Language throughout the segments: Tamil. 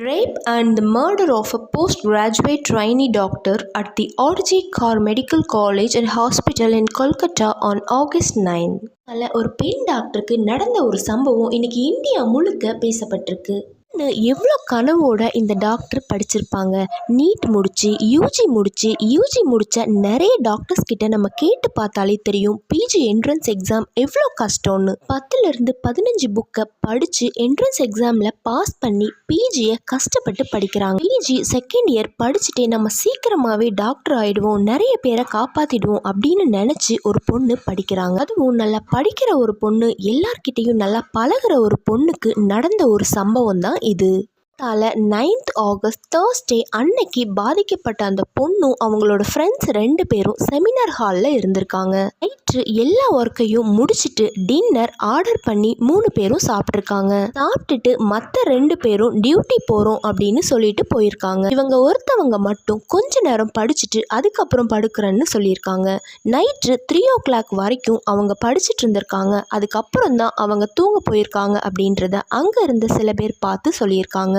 Rape and the murder of a postgraduate trainee doctor at the RG Kar Medical College and Hospital in Kolkata on August 9. அதில் ஒரு பெண் டாக்டருக்கு நடந்த ஒரு சம்பவம் இன்னைக்கு இந்தியா முழுக்க பேசப்பட்டிருக்கு இன்னும் எவ்வளோ கனவோட இந்த டாக்டர் படிச்சிருப்பாங்க? நீட் முடிச்சு யூஜி முடிச்சு யூஜி முடிச்ச நிறைய டாக்டர்ஸ் கிட்ட நம்ம கேட்டு பார்த்தாலே தெரியும். பிஜி என்ட்ரன்ஸ் எக்ஸாம் எவ்வளோ கஷ்டம்னு. பத்துல இருந்து பதினஞ்சு புக்கை படிச்சு என்ட்ரன்ஸ் எக்ஸாம்ல பாஸ் பண்ணி பிஜியை கஷ்டப்பட்டு படிக்கிறாங்க. பிஜி செகண்ட் இயர் படிச்சுட்டே நம்ம சீக்கிரமாவே டாக்டர் ஆயிடுவோம். நிறைய பேரை காப்பாத்திடுவோம் அப்படின்னு நினைச்சு ஒரு பொண்ணு படிக்கிறாங்க. அதுவும் நல்லா படிக்கிற ஒரு பொண்ணு எல்லார்கிட்டையும் நல்லா பழகுற ஒரு பொண்ணுக்கு நடந்த ஒரு சம்பவம் தான் இது. தால நைன்த் ஆகஸ்ட் தேர்ஸ்டே அன்னைக்கு பாதிக்கப்பட்ட அந்த பொண்ணும் அவங்களோட ஃப்ரெண்ட்ஸ் ரெண்டு பேரும் செமினார் ஹாலில் இருந்திருக்காங்க. நைட்டு எல்லா ஒர்க்கையும் முடிச்சுட்டு டின்னர் ஆர்டர் பண்ணி மூணு பேரும் சாப்பிட்ருக்காங்க சாப்பிட்டுட்டு மற்ற ரெண்டு பேரும் டியூட்டி போகிறோம் அப்படின்னு சொல்லிட்டு போயிருக்காங்க. இவங்க ஒருத்தவங்க மட்டும் கொஞ்ச நேரம் படிச்சுட்டு அதுக்கப்புறம் படுக்கிறேன்னு சொல்லியிருக்காங்க. நைட்டு த்ரீ ஓ கிளாக் வரைக்கும் அவங்க படிச்சுட்டு இருந்திருக்காங்க. அதுக்கப்புறம் தான் அவங்க தூங்க போயிருக்காங்க அப்படின்றத அங்கே இருந்த சில பேர் பார்த்து சொல்லியிருக்காங்க.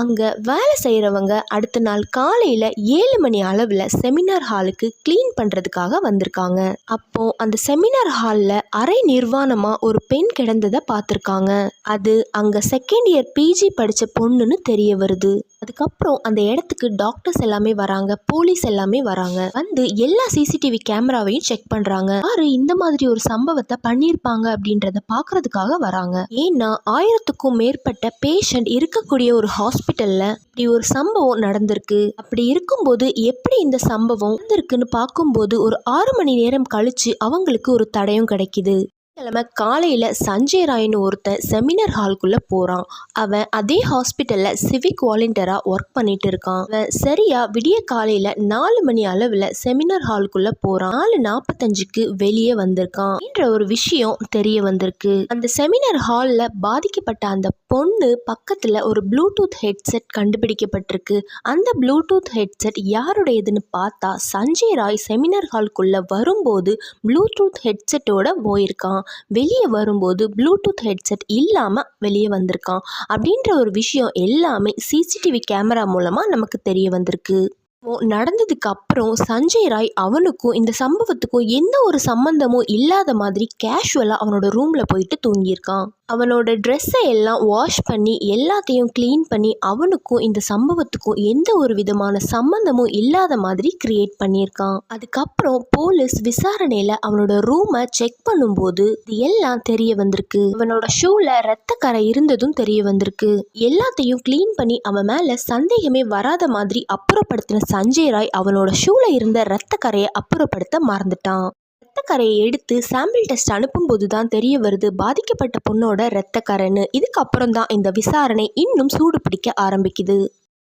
அங்கே வேலை செய்கிறவங்க அடுத்த நாள் காலையில் ஏழு மணி அளவில் செமினார் ஹாலுக்கு க்ளீன் பண்ணுறதுக்காக வந்திருக்காங்க. அப்போ அந்த செமினார் ஹாலில் அரை நிர்வாணமாக ஒரு பெண் கிடந்ததை பார்த்துருக்காங்க. அது அங்கே செகண்ட் இயர் பிஜி படித்த பொண்ணுன்னு தெரிய வருது. அதுக்கப்புறம் அந்த இடத்துக்கு டாக்டர்ஸ் எல்லாமே வராங்க போலீஸ் எல்லாமே வராங்க. வந்து எல்லா சிசிடிவி கேமராவையும் செக் பண்றாங்க. யாரு இந்த மாதிரி ஒரு சம்பவத்தை பண்ணியிருப்பாங்க அப்படின்றத பார்க்கறதுக்காக வராங்க. ஏன்னா ஆயிரத்துக்கும் மேற்பட்ட பேஷண்ட் இருக்கக்கூடிய ஒரு ஹாஸ்பிட்டலில் இப்படி ஒரு சம்பவம் நடந்திருக்கு. அப்படி இருக்கும்போது எப்படி இந்த சம்பவம் நடந்திருக்குன்னு பார்க்கும்போது ஒரு ஆறு மணி நேரம் கழித்து அவங்களுக்கு ஒரு தடயம் கிடைக்குது. கிழமை காலையில் சஞ்சய் ராயின்னு ஒருத்தன் செமினார் ஹால்குள்ளே போகிறான் அவன் அதே ஹாஸ்பிட்டலில் சிவிக் வாலண்டியராக ஒர்க் பண்ணிட்டு இருக்கான். அவன் சரியாக விடிய காலையில் நாலு மணி அளவில் செமினார் ஹால்குள்ளே போகிறான் நாலு நாற்பத்தஞ்சுக்கு வெளியே வந்திருக்கான். என்ற ஒரு விஷயம் தெரிய வந்திருக்கு. அந்த செமினார் ஹாலில் பாதிக்கப்பட்ட அந்த பொண்ணு பக்கத்தில் ஒரு ப்ளூடூத் ஹெட்செட் கண்டுபிடிக்கப்பட்டிருக்கு. அந்த ப்ளூடூத் ஹெட்செட் யாருடையதுன்னு பார்த்தா சஞ்சய் ராய் செமினார் ஹால்குள்ளே வரும்போது ப்ளூடூத் ஹெட்செட்டோட போயிருக்கான். வெளியே வரும்போது ப்ளூடூத் ஹெட்செட் இல்லாமல் வெளியே வந்திருக்கான் அப்படின்ற ஒரு விஷயம் எல்லாமே சிசிடிவி கேமரா மூலமாக நமக்கு தெரிய வந்திருக்கு. இப்போ நடந்ததுக்கு அப்புறம் சஞ்சய் ராய் அவனுக்கும் இந்த சம்பவத்துக்கும் எந்த ஒரு சம்பந்தமும் இல்லாத மாதிரி கேஷுவலாக அவனோட ரூமில் போயிட்டு தூங்கியிருக்கான். அவனோட ட்ரெஸ்ஸை எல்லாம் வாஷ் பண்ணி எல்லாத்தையும் க்ளீன் பண்ணி அவனுக்கும் இந்த சம்பவத்துக்கும் எந்த ஒரு விதமான சம்பந்தமும் இல்லாத மாதிரி கிரியேட் பண்ணியிருக்கான். அதுக்கப்புறம் போலீஸ் விசாரணையில் அவனோட ரூமை செக் பண்ணும்போது இது எல்லாம் தெரிய வந்திருக்கு. அவனோட ஷூவில் ரத்த கரை இருந்ததும் தெரிய வந்திருக்கு. எல்லாத்தையும் க்ளீன் பண்ணி அவன் மேலே சந்தேகமே வராத மாதிரி அப்புறப்படுத்தின சஞ்சய் ராய் அவனோட ஷூல இருந்த ரத்த கரையை அப்புறப்படுத்த மறந்துட்டான். ரத்தக்கரையை எடுத்து சாம்பிள் டெஸ்ட் அனுப்பும்போது தான் தெரிய வருது பாதிக்கப்பட்ட பொண்ணோட ரத்தக்கரைன்னு இதுக்கப்புறம் தான் இந்த விசாரணை இன்னும் சூடு பிடிக்க ஆரம்பிக்குது.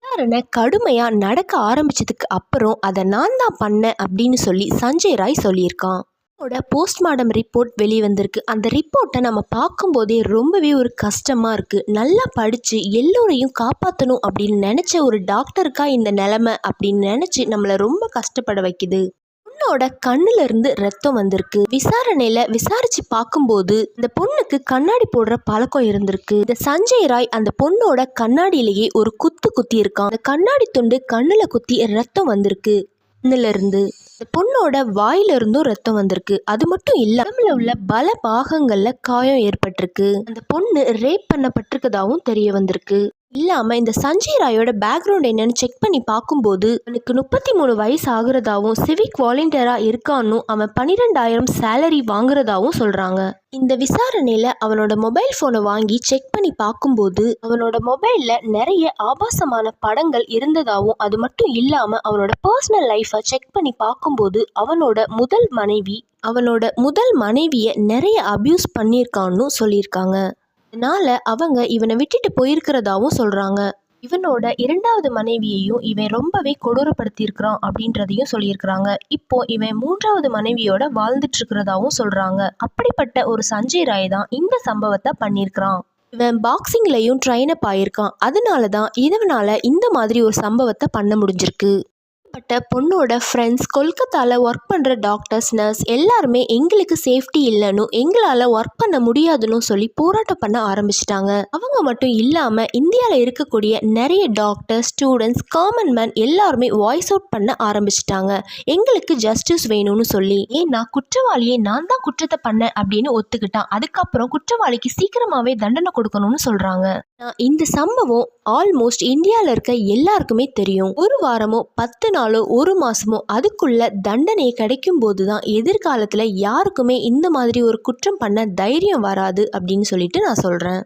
விசாரணை கடுமையாக நடக்க ஆரம்பிச்சதுக்கு அப்புறம் அதை நான் தான் பண்ணேன் அப்படின்னு சொல்லி சஞ்சய் ராய் சொல்லியிருக்கான். அவனோட போஸ்ட்மார்ட்டம் ரிப்போர்ட் வெளிவந்திருக்கு. அந்த ரிப்போர்ட்டை நம்ம பார்க்கும்போதே ரொம்பவே ஒரு கஷ்டமாக இருக்குது நல்லா படித்து எல்லோரையும் காப்பாற்றணும் அப்படின்னு நினச்ச ஒரு டாக்டருக்கா இந்த நிலமை அப்படின்னு நினச்சி நம்மளை ரொம்ப கஷ்டப்பட வைக்குது. பொண்ணோட கண்ணுல இருந்து ரத்தம் வந்திருக்கு. விசாரணையில விசாரிச்சு பார்க்கும்போது இந்த பொண்ணுக்கு கண்ணாடி போடுற பழக்கம் இருந்திருக்கு. இந்த சஞ்சய் ராய் அந்த பொண்ணோட கண்ணாடியிலேயே ஒரு குத்து குத்தி இருக்கான் அந்த கண்ணாடி துண்டு கண்ணுல குத்தி ரத்தம் வந்திருக்கு. கண்ணுல இருந்து இந்த பொண்ணோட வாயில இருந்தும் ரத்தம் வந்திருக்கு. அது மட்டும் இல்ல உடம்புல உள்ள பல பாகங்கள்ல காயம் ஏற்பட்டிருக்கு. அந்த பொண்ணு ரேப் பண்ணப்பட்டிருக்கதாகவும் தெரிய வந்திருக்கு. இல்லாமல் இந்த சஞ்சய் ராயோட பேக்ரவுண்ட் என்னன்னு செக் பண்ணி பார்க்கும்போது அவனுக்கு முப்பத்தி மூணு வயசு ஆகுறதாவும் சிவிக் வாலண்டியராக இருக்கான்னு அவன் பன்னிரெண்டாயிரம் சேலரி வாங்குறதாவும் சொல்கிறாங்க இந்த விசாரணையில் அவனோட மொபைல் ஃபோனை வாங்கி செக் பண்ணி பார்க்கும்போது அவனோட மொபைலில் நிறைய ஆபாசமான படங்கள் இருந்ததாவும் அது மட்டும் இல்லாமல் அவனோட பர்சனல் லைஃப்பை செக் பண்ணி பார்க்கும்போது அவனோட முதல் மனைவி அவனோட முதல் மனைவியை நிறைய அப்யூஸ் பண்ணியிருக்கான்னு சொல்லியிருக்காங்க. இதனால அவங்க இவனை விட்டுட்டு போயிருக்கிறதாவும் சொல்றாங்க. இவனோட இரண்டாவது மனைவியையும் இவன் ரொம்பவே கொடூரப்படுத்தியிருக்கிறான் அப்படின்றதையும் சொல்லியிருக்கிறாங்க. இப்போ இவன் மூன்றாவது மனைவியோட வாழ்ந்துட்டு இருக்கிறதாவும் சொல்றாங்க. அப்படிப்பட்ட ஒரு சஞ்சய் ராய் தான் இந்த சம்பவத்தை பண்ணியிருக்கிறான். இவன் பாக்ஸிங்லையும் ட்ரைன் அப் ஆயிருக்கான். அதனால தான் இதனால இந்த மாதிரி ஒரு சம்பவத்தை பண்ண முடிஞ்சிருக்கு. பாதிக்கப்பட்ட பொண்ணோட ஃப்ரெண்ட்ஸ் கொல்கத்தாவில் ஒர்க் பண்ணுற டாக்டர்ஸ் நர்ஸ் எல்லாருமே எங்களுக்கு சேஃப்டி இல்லைன்னு எங்களால் ஒர்க் பண்ண முடியாதுன்னு சொல்லி போராட்டம் பண்ண ஆரம்பிச்சிட்டாங்க. அவங்க மட்டும் இல்லாமல் இந்தியாவில் இருக்கக்கூடிய நிறைய டாக்டர்ஸ் ஸ்டூடெண்ட்ஸ் காமன் மேன் எல்லாருமே வாய்ஸ் அவுட் பண்ண ஆரம்பிச்சிட்டாங்க. எங்களுக்கு ஜஸ்டிஸ் வேணும்னு சொல்லி. ஏன்னா குற்றவாளியை நான் தான் குற்றத்தை பண்ணேன் அப்படின்னு ஒத்துக்கிட்டான். அதுக்கப்புறம் குற்றவாளிக்கு சீக்கிரமாகவே தண்டனை கொடுக்கணும்னு சொல்கிறாங்க இந்த சம்பவம் ஆல்மோஸ்ட் இந்தியாவில் இருக்க எல்லாருக்குமே தெரியும். ஒரு வாரமோ பத்து நாள் ஒரு மாதமோ அதுக்குள்ள தண்டனை கிடைக்கும் போது தான் எதிர்காலத்தில் யாருக்குமே இந்த மாதிரி ஒரு குற்றம் பண்ண தைரியம் வராது அப்படின்னு சொல்லிட்டு நான் சொல்கிறேன்